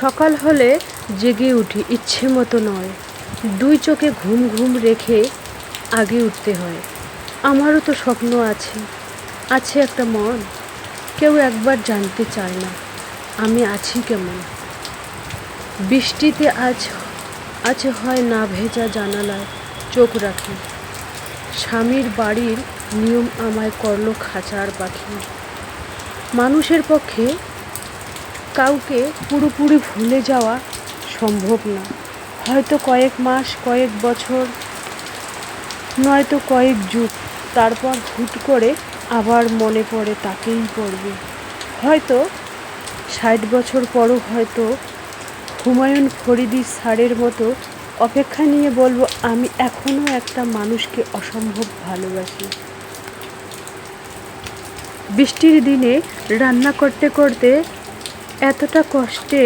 সকাল হলে জেগে উঠি, ইচ্ছে মতো নয়। দুই চোখে ঘুম ঘুম রেখে আগে উঠতে হয়। আমারও তো স্বপ্ন আছে আছে একটা মন। কেউ একবার জানতে চায় না, আমি আছি কেমন? বৃষ্টিতে আজ আজ হয় না ভেজা জানালায় চোখ রাখি। স্বামীর বাড়ির নিয়ম আমায় করল খাঁচার পাখি। মানুষের পক্ষে কাউকে পুরোপুরি ভুলে যাওয়া সম্ভব না। হয়তো কয়েক মাস, কয়েক বছর, নয়তো কয়েক যুগ, তারপর হুট করে আবার মনে পড়ে তাকেই পড়বে। হয়তো ষাট বছর পরও হয়তো হুমায়ুন ফরিদি স্যারের মতো অপেক্ষা নিয়ে বলব, আমি এখনও একটা মানুষকে অসম্ভব ভালোবাসি। বৃষ্টির দিনে রান্না করতে করতে এতটা কষ্টে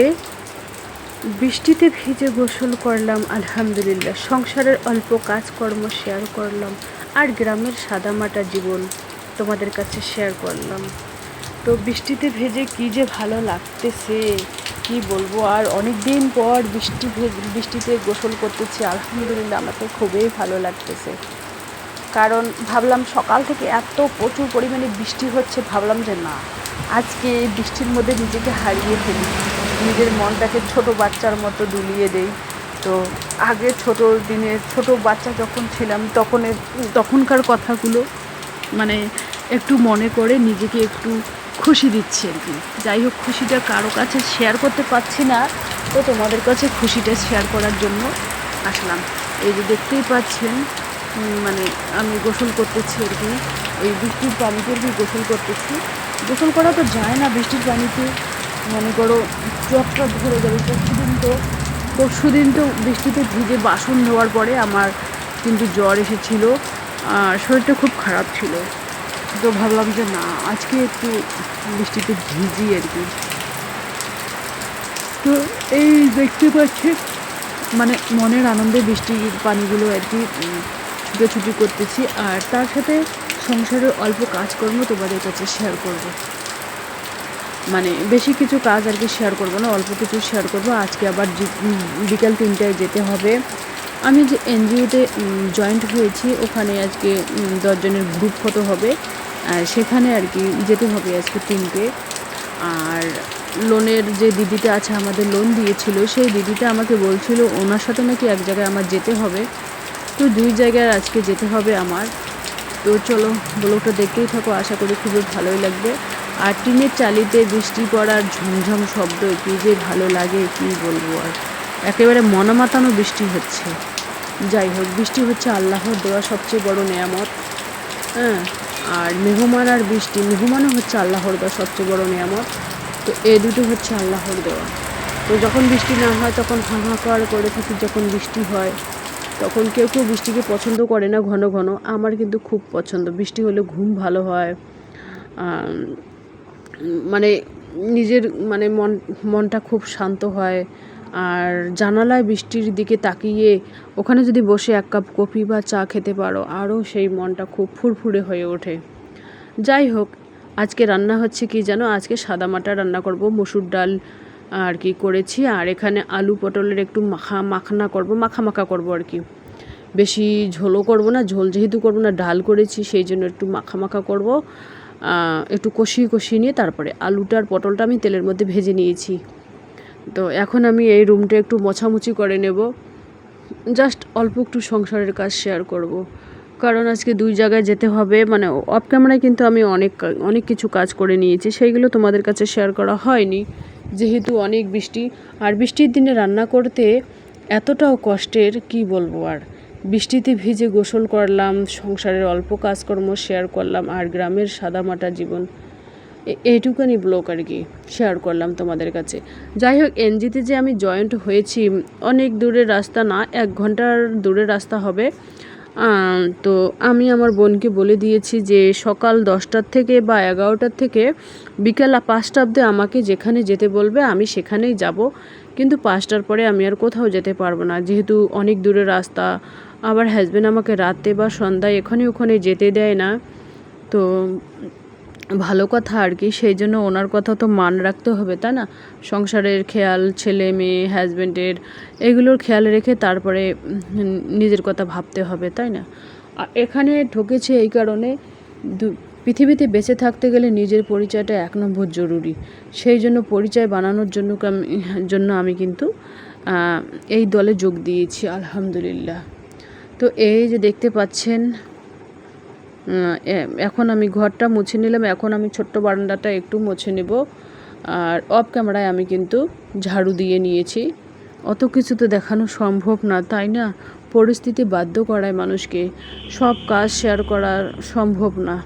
বৃষ্টিতে ভিজে গোসল করলাম, আলহামদুলিল্লাহ। সংসারের অল্প কাজকর্ম শেয়ার করলাম, আর গ্রামের সাদামাটা জীবন তোমাদের কাছে শেয়ার করলাম। তো বৃষ্টিতে ভেজে কী যে ভালো লাগতেছে, কি বলব? আর অনেক দিন পর বৃষ্টি বৃষ্টিতে গোসল করতেছি, আলহামদুলিল্লাহ, আমাকে খুবই ভালো লাগতেছে। কারণ ভাবলাম সকাল থেকে এত প্রচুর পরিমাণে বৃষ্টি হচ্ছে, ভাবলাম যে না, আজকে এই বৃষ্টির মধ্যে নিজেকে হারিয়ে ফেলি। নিজের মনটাকে ছোট বাচ্চার মতো দুলিয়ে দেই। তো আগে ছোট দিনে ছোট বাচ্চা যখন ছিলাম, তখন তখনকার কথাগুলো মানে একটু মনে করে নিজেকে একটু খুশি দিচ্ছি আর কি। যাই হোক, খুশিটা কারও কাছে শেয়ার করতে পারছি না, তো তোমাদের কাছে খুশিটা শেয়ার করার জন্য আসলাম। এই যে দেখতেই পাচ্ছেন মানে আমি গোসল করতেছি আর কি। এই বৃষ্টির পানিতে আর কি গোসল করতেছি। গোসল করা তো যায় না বৃষ্টির পানিতে। মনে করো জ্বরটা ধরে যাবে। পরশুদিন তো পরশুদিন তো বৃষ্টিতে ভিজে বাসন ধোয়ার পরে আমার কিন্তু জ্বর এসেছিল। আর শরীরটা খুব খারাপ ছিল। তো ভাবলাম যে না, আজকে একটু বৃষ্টিতে ভিজি আর কি। তো এই দেখতে পাচ্ছি মানে মনের আনন্দে বৃষ্টির পানিগুলো আর কি ছুটোছুটি করতেছি, আর তার সাথে সংসারের অল্প কাজকর্ম তোমাদের কাছে শেয়ার করব। মানে বেশি কিছু কাজ আর কি শেয়ার করব না, অল্প কিছু শেয়ার করব। আজকে আবার বিকাল তিনটায় যেতে হবে। আমি যে এনজিওতে জয়েন্ট হয়েছি, ওখানে আজকে দশজনের গ্রুপ ফটো হবে। সেখানে আর কি যেতে হবে আজকে তিনটে। আর লোনের যে দিদিটা আছে, আমাদের লোন দিয়েছিল, সেই দিদিটা আমাকে বলছিল, ওনার সাথে নাকি এক জায়গায় আমার যেতে হবে। তো দুই জায়গায় আজকে যেতে হবে আমার। তো চলো, ব্লগটা দেখতেই থাকো, আশা করি খুবই ভালোই লাগবে। আর টিনের চালিতে বৃষ্টি পড়ার ঝমঝম শব্দ, কি যে ভালো লাগে, কি বলব আর। একেবারে মনমাতানো বৃষ্টি হচ্ছে। যাই হোক, বৃষ্টি হচ্ছে আল্লাহর দেওয়া সবচেয়ে বড় নেয়ামত। হ্যাঁ আর মেহমান আর বৃষ্টি, মেহমানও হচ্ছে আল্লাহর দেওয়া সবচেয়ে বড় নিয়ামত। তো এ দুটো হচ্ছে আল্লাহর দেওয়া। তো যখন বৃষ্টি না হয়, তখন হাহাকার করে থাকি যখন বৃষ্টি হয়। তখন কেউ কেউ বৃষ্টিকে পছন্দ করে না ঘন ঘন। আমার কিন্তু খুব পছন্দ। বৃষ্টি হলে ঘুম ভালো হয়। মানে নিজের মানে মন, মনটা খুব শান্ত হয়। আর জানালায় বৃষ্টির দিকে তাকিয়ে ওখানে যদি বসে এক কাপ কফি বা চা খেতে পারো, আরও সেই মনটা খুব ফুরফুরে হয়ে ওঠে। যাই হোক, আজকে রান্না হচ্ছে কি জানো? আজকে সাদা মাটা রান্না করব, মসুর ডাল আর কি করেছি। আর এখানে আলু পটলের একটু মাখা মাখনা করব, মাখা মাখা করব আর কি। বেশি ঝোলও করব না, ঝোল যেহেতু করব না, ডাল করেছি, সেই জন্য একটু মাখা মাখা করব। একটু কষিয়ে কষিয়ে নিয়ে তারপরে আলুটা আর পটলটা আমি তেলের মধ্যে ভেজে নিয়েছি। তো এখন আমি এই রুমটা একটু মোছামুছি করে নেব। জাস্ট অল্প একটু সংসারের কাজ শেয়ার করব। কারণ আজকে দুই জায়গায় যেতে হবে মানে অফ ক্যামেরায় কিন্তু আমি অনেক অনেক কিছু কাজ করে নিয়েছি, সেইগুলো তোমাদের কাছে শেয়ার করা হয়নি। যেহেতু অনেক বৃষ্টি, আর বৃষ্টির দিনে রান্না করতে এতটাও কষ্টের কি বলব আর? বৃষ্টিতে ভিজে গোসল করলাম, সংসারের অল্প কাজকর্ম শেয়ার করলাম, আর গ্রামের সাদামাটা জীবন। এইটুকানি ব্লগ আর কি শেয়ার করলাম তোমাদের কাছে। যাই হোক, এনজিতে যে আমি জয়েন্ট হয়েছি, অনেক দূরের রাস্তা না, এক ঘণ্টার দূরের রাস্তা হবে। তো আমি আমার বোনকে বলে দিয়েছি যে সকাল দশটার থেকে বা এগারোটার থেকে বিকেল পাঁচটা অব্দি আমাকে যেখানে যেতে বলবে, আমি সেখানেই যাব। কিন্তু পাঁচটার পরে আমি আর কোথাও যেতে পারব না। যেহেতু অনেক দূরের রাস্তা, আবার হাজব্যান্ড আমাকে রাতে বা সন্ধ্যায় এখানে ওখানে যেতে দেয় না। তো ভালো কথা আর কি, সেই জন্য ওনার কথা তো মান রাখতে হবে, তাই না? সংসারের খেয়াল, ছেলে মেয়ে হাজব্যান্ডের এগুলোর খেয়াল রেখে তারপরে নিজের কথা ভাবতে হবে, তাই না? আর এখানে ঢুকেছে এই কারণে পৃথিবীতে বেঁচে থাকতে গেলে নিজের পরিচয়টা এক নম্বর জরুরি। সেই জন্য পরিচয় বানানোর জন্য জন্য আমি কিন্তু এই দলে যোগ দিয়েছি, আলহামদুলিল্লাহ। তো এই যে দেখতে পাচ্ছেন এখন আমি ঘরটা মুছে নিলাম। এখন আমি ছোট্ট বারান্দাটা একটু মুছে নেব। আর অফ ক্যামেরায় আমি কিন্তু ঝাড়ু দিয়ে নিয়েছি। অত কিছু তো দেখানো সম্ভব না, তাই না? পরিস্থিতি বাধ্য করায় মানুষকে। সব কাজ শেয়ার করা সম্ভব না।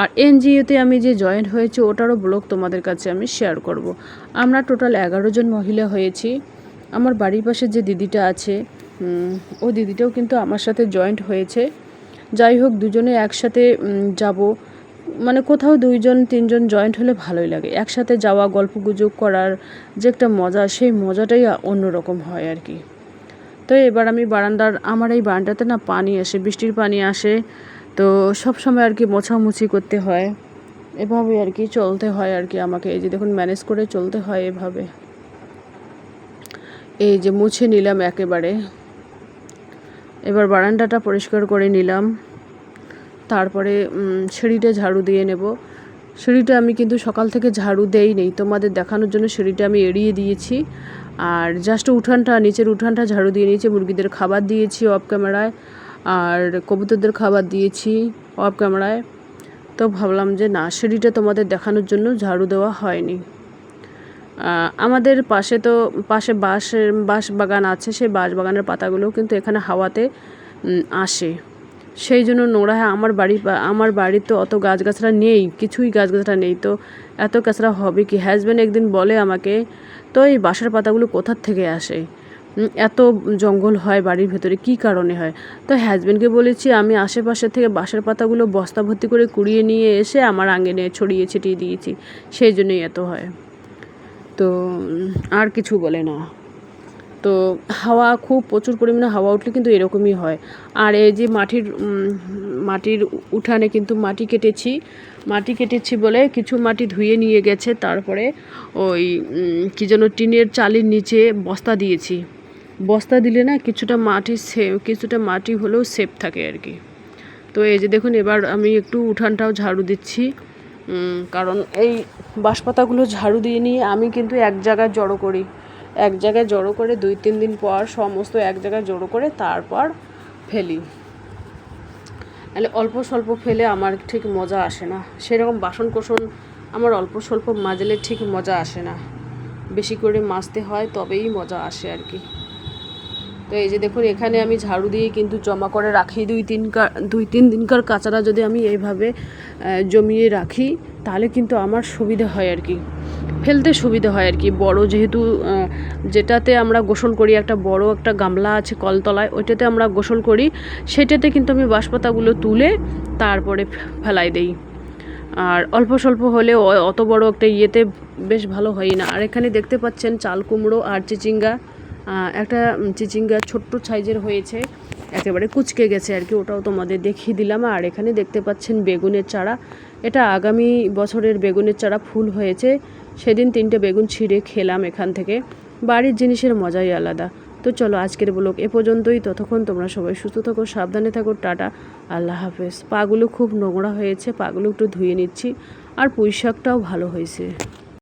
আর এনজিওতে আমি যে জয়েন হয়েছি, ওটারও ব্লগ তোমাদের কাছে আমি শেয়ার করব। আমরা টোটাল এগারো জন মহিলা হয়েছি। আমার বাড়ির পাশে যে দিদিটা আছে ও দিদিটাও কিন্তু আমার সাথে জয়েন্ট হয়েছে। যাই হোক, দুজনে একসাথে যাব। মানে কোথাও দুইজন, তিনজন জয়েন্ট হলে ভালোই লাগে। একসাথে যাওয়া, গল্প গুজব করার যে একটা মজা, সেই মজাটাই অন্যরকম হয় আর কি। তো এবার আমি বারান্দার, আমার এই বারান্দাতে না পানি আসে, বৃষ্টির পানি আসে। তো সব সময় আর কি মোছামুছি করতে হয়। এভাবে আর কি চলতে হয় আর কি আমাকে। এই যে দেখুন ম্যানেজ করে চলতে হয় এভাবে। এই যে মুছে নিলাম একেবারে। এবার বারান্দাটা পরিষ্কার করে নিলাম। তারপরে সিঁড়িটা ঝাড়ু দিয়ে নেব। সিঁড়িটা আমি কিন্তু সকাল থেকে ঝাড়ু দেই নেই তোমাদের দেখানোর জন্য সিঁড়িটা আমি এড়িয়ে দিয়েছি। আর জাস্ট উঠানটা, নিচের উঠানটা ঝাড়ু দিয়ে নিয়েছি। মুরগিদের খাবার দিয়েছি অফ ক্যামেরায় আর কবুতরদের খাবার দিয়েছি অফ ক্যামেরায় তো ভাবলাম যে না, সিঁড়িটা তোমাদের দেখানোর জন্য ঝাড়ু দেওয়া হয়নি। আমাদের পাশে তো, পাশে বাঁশের, বাঁশ বাগান আছে, সেই বাঁশ বাগানের পাতাগুলো কিন্তু এখানে হাওয়াতে আসে। সেই জন্য নোংরা হয়, আমার বাড়ি আমার বাড়িতে তো অত গাছগাছরা নেই, কিছুই গাছগাছরা নেই। তো এত কাছরা হবে কি? হাজব্যান্ড একদিন বলে আমাকে, তো এই বাঁশের পাতাগুলো কোথার থেকে আসে? এত জঙ্গল হয় বাড়ির ভেতরে, কি কারণে হয়? তো হাজব্যান্ডকে বলেছি, আমি আশেপাশে থেকে বাঁশের পাতাগুলো বস্তা ভর্তি করে কুড়িয়ে নিয়ে এসে আমার আঙিনে ছড়িয়ে ছিটিয়ে দিয়েছি। সেই জন্যই এত হয়। তো আর কিছু বলে না। তো হাওয়া খুব প্রচুর পরিমাণে হাওয়া উঠলে কিন্তু এরকমই হয়। আর এই যে মাটির মাটির উঠানে কিন্তু মাটি কেটেছি মাটি কেটেছি বলে কিছু মাটি ধুয়ে নিয়ে গেছে, তারপরে ওই কি যেন টিনের চালের নিচে বস্তা দিয়েছি। বস্তা দিলে না কিছুটা মাটি কিছুটা মাটি হলেও সেফ থাকে আর কি। তো এই যে দেখুন, এবার আমি একটু উঠানটাও ঝাড়ু দিচ্ছি। কারণ এই বাঁশপাতাগুলো ঝাড়ু দিয়ে নিয়ে আমি কিন্তু এক জায়গায় জড়ো করি। এক জায়গায় জড়ো করে দুই, তিন দিন পর সমস্ত এক জায়গায় জড়ো করে তারপর ফেলি। তাহলে অল্প স্বল্প ফেলে আমার ঠিক মজা আসে না। সেরকম বাসন কোসন আমার অল্প স্বল্প মাজলে ঠিক মজা আসে না। বেশি করে মাজতে হয়, তবেই মজা আসে আর কি। তো এই যে দেখুন, এখানে আমি ঝাড়ু দিয়ে কিন্তু জমা করে রাখি। দুই তিন দুই তিন দিনকার কাঁচারা যদি আমি এইভাবে জমিয়ে রাখি, তাহলে কিন্তু আমার সুবিধা হয় আর কি। ফেলতে সুবিধা হয় আর কি। বড় যেহেতু যেটাতে আমরা গোসল করি, একটা বড় একটা গামলা আছে কলতলায়, ওইটাতে আমরা গোসল করি, সেটাতে কিন্তু আমি বাঁশপাতাগুলো তুলে তারপরে ফেলাই দেই। আর অল্প স্বল্প হলে অত বড় একটা ইয়েতে বেশ ভালো হয় না। আর এখানে দেখতে পাচ্ছেন চাল কুমড়ো আর চিচিঙ্গা। একটা চিচিঙ্গা ছোট্ট সাইজের হয়েছে, একেবারে কুচকে গেছে আর কি, ওটাও তোমাদের দেখিয়ে দিলাম। আর এখানে দেখতে পাচ্ছেন বেগুনের চারা। এটা আগামী বছরের বেগুনের চারা ফুল হয়েছে। সেদিন তিনটে বেগুন ছিঁড়ে খেলাম এখান থেকে। বাড়ির জিনিসের মজাই আলাদা। তো চলো আজকের ব্লগ এ পর্যন্তই। ততক্ষণ তোমরা সবাই সুস্থ থাকো, সাবধানে থাকো, টাটা। আল্লাহ হাফেজ। পাগুলো খুব নোংরা হয়েছে, পাগুলো একটু ধুয়ে নিচ্ছি। আর পুঁই ভালো হয়েছে।